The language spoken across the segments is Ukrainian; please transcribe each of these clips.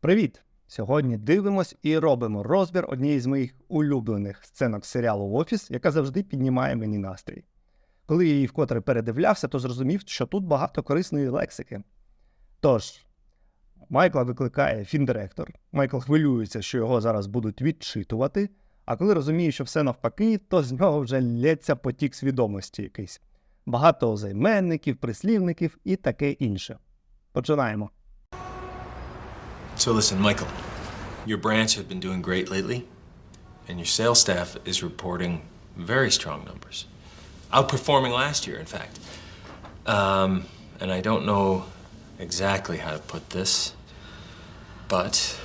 Привіт! Сьогодні дивимось і робимо розбір однієї з моїх улюблених сценок серіалу Офіс, яка завжди піднімає мені настрій. Коли я її вкотре передивлявся, то зрозумів, що тут багато корисної лексики. Тож, Майкла викликає фіндиректор, Майкл хвилюється, що його зараз будуть відчитувати, а коли розуміє, що все навпаки, то з нього вже лється потік свідомості якийсь. Багато займенників, прислівників і таке інше. Починаємо. So listen, Michael, your branch has been doing great lately, and your sales staff is reporting very strong numbers, outperforming last year, in fact. Um, and I don't know exactly how to put this, but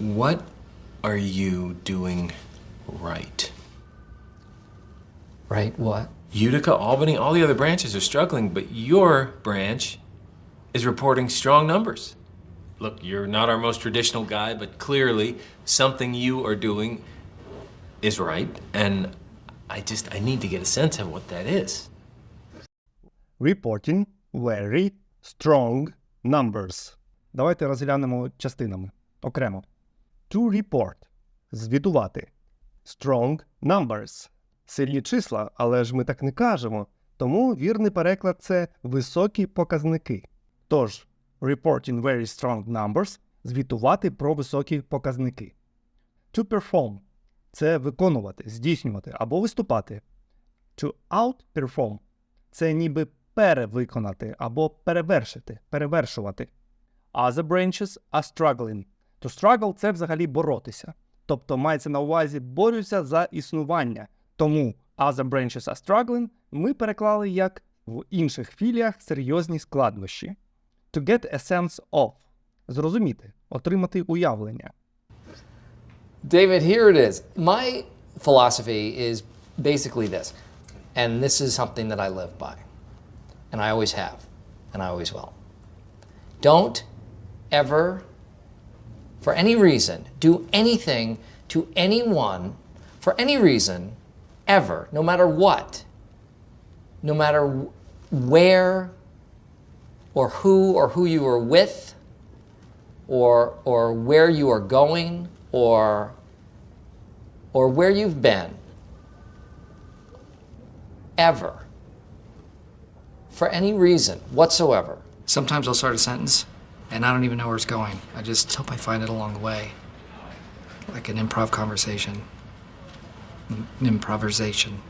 what are you doing right? Right, what? Utica, Albany, all the other branches are struggling, but your branch is reporting strong numbers. Look, you're not our most traditional guy, but clearly something you are doing is right, and I just I need to get a sense of what that is. Reporting very strong numbers. Давайте розглянемо частинами окремо. To report звітувати. Strong numbers. Сильні числа, але ж ми так не кажемо. Тому вірний переклад це високі показники. Тож, reporting very strong numbers звітувати про високі показники. To perform це виконувати, здійснювати або виступати. To outperform це ніби перевиконати або перевершити, перевершувати. Other branches are struggling. To struggle – це взагалі боротися. Тобто мається на увазі борються за існування. Тому other branches are struggling ми переклали як в інших філіях серйозні складнощі. To get a sense of – зрозуміти, отримати уявлення. David, here it is. My philosophy is basically this, and this is something that I live by, and I always have, and I always will. Don't ever, for any reason, do anything to anyone for any reason, ever, no matter what, no matter where or who or who you are with, or or where you are going or or where you've been ever for any reason whatsoever Sometimes I'll start a sentence and I don't even know where it's going. I just hope I find it along the way. Like an improv conversation. An improvisation.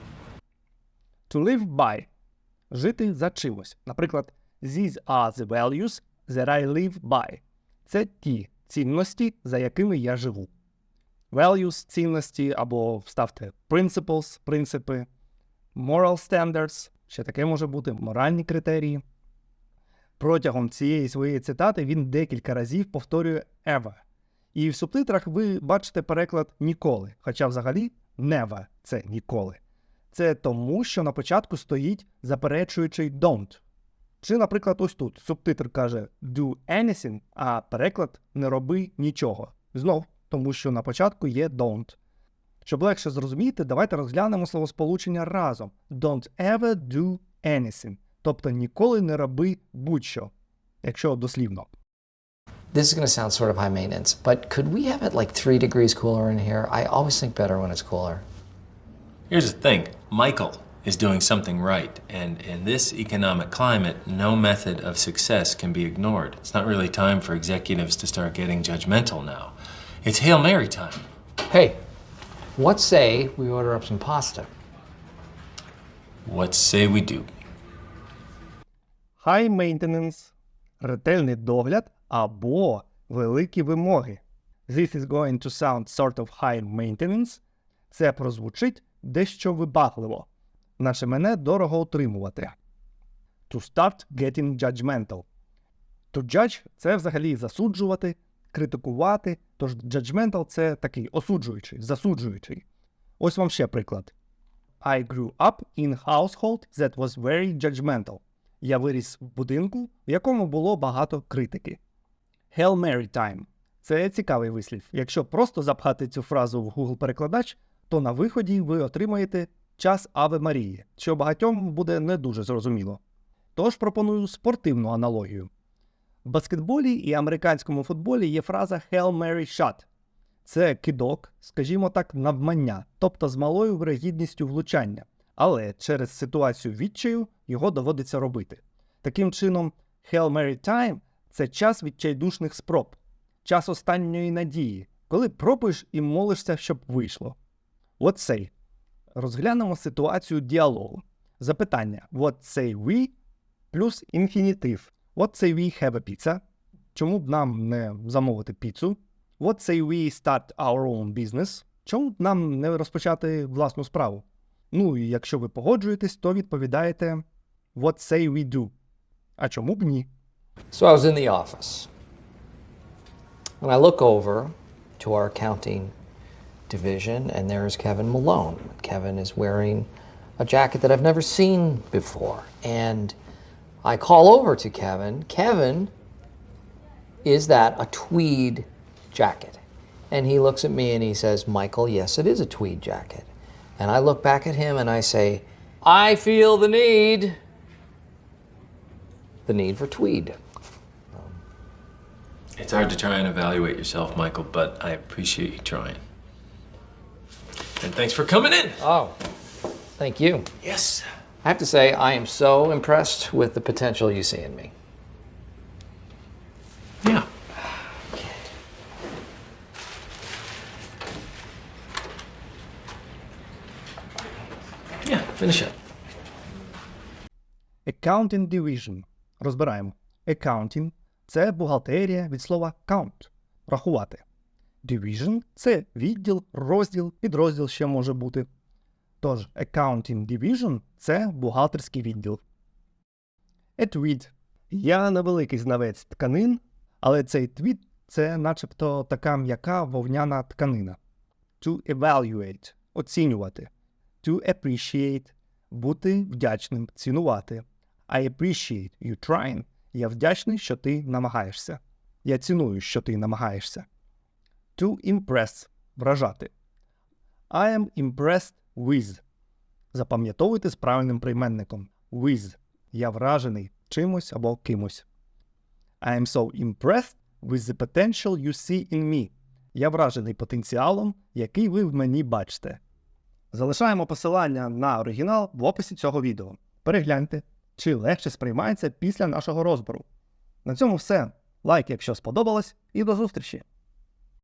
To live by – жити за чимось. Наприклад, these are the values that I live by. Це ті цінності, за якими я живу. Values – цінності або вставте principles – принципи. Moral standards – ще таке може бути моральні критерії. Протягом цієї своєї цитати він декілька разів повторює ever. І в субтитрах ви бачите переклад ніколи, хоча взагалі never – це ніколи. Це тому, що на початку стоїть заперечуючий don't. Чи, наприклад, ось тут субтитр каже do anything, а переклад не роби нічого. Знов, тому що на початку є don't. Щоб легше зрозуміти, давайте розглянемо словосполучення разом. Don't ever do anything. Тобто ніколи не роби будь-що, якщо дослівно. this is going to sound sort of high maintenance but could we have it like three degrees cooler in here i always think better when it's cooler Here's the thing Michael is doing something right, and in this economic climate, no method of success can be ignored. It's not really time for executives to start getting judgmental now. It's Hail Mary time. hey what say we order up some pasta What say we do? High maintenance – ретельний догляд або великі вимоги. This is going to sound sort of high maintenance. Це прозвучить дещо вибагливо. Наше мене дорого утримувати. To start getting judgmental. To judge – це взагалі засуджувати, критикувати. Тож judgmental – це такий осуджуючий, засуджуючий. Ось вам ще приклад. I grew up in household that was very judgmental. Я виріс в будинку, в якому було багато критики. Hail Mary time. Це цікавий вислів. Якщо просто запхати цю фразу в Google перекладач, то на виході ви отримаєте час Аве Марії, що багатьом буде не дуже зрозуміло. Тож пропоную спортивну аналогію. В баскетболі і американському футболі є фраза Hail Mary Shot. Це кидок, скажімо так, навмання, тобто з малою вирогідністю влучання. Але через ситуацію відчаю його доводиться робити. Таким чином, Hail Mary Time – це час відчайдушних спроб, час останньої надії, коли пробуєш і молишся, щоб вийшло. Say? Розглянемо ситуацію діалогу. Запитання What say we плюс інфінітив. What say we have a pizza? Чому б нам не замовити піцу? What say we start our own business? Чому б нам не розпочати власну справу? Ну і якщо ви погоджуєтесь, то відповідаєте What say we do? А чому б ні? So I was in the office. And I look over to our accounting division, and there's Kevin Malone. Kevin is wearing a jacket that I've never seen before. And I call over to Kevin. Kevin, is that a tweed jacket? And he looks at me and he says, Michael, yes, it is a tweed jacket. And I look back at him and I say, I feel the need. The need for tweed. It's hard to try and evaluate yourself, Michael, but I appreciate you trying. And thanks for coming in. Oh, thank you. Yes. I have to say, I am so impressed with the potential you see in me. Yeah. Yeah, finish it. Accounting Division. Розбираємо. Accounting – це бухгалтерія від слова count – рахувати. Division – це відділ, розділ, підрозділ ще може бути. Тож Accounting Division – це бухгалтерський відділ. Tweed. Я невеликий знавець тканин, але цей твід – це начебто така м'яка вовняна тканина. To evaluate – оцінювати. To appreciate – бути вдячним, цінувати. I appreciate you trying. Я вдячний, що ти намагаєшся. Я ціную, що ти намагаєшся. To impress вражати. I am impressed with. Запам'ятовуйте з правильним прийменником. With. Я вражений чимось або кимось. I am so impressed with the potential you see in me. Я вражений потенціалом, який ви в мені бачите. Залишаємо посилання на оригінал в описі цього відео. Перегляньте, чи легше сприймається після нашого розбору. На цьому все. Лайк, якщо сподобалось, і до зустрічі!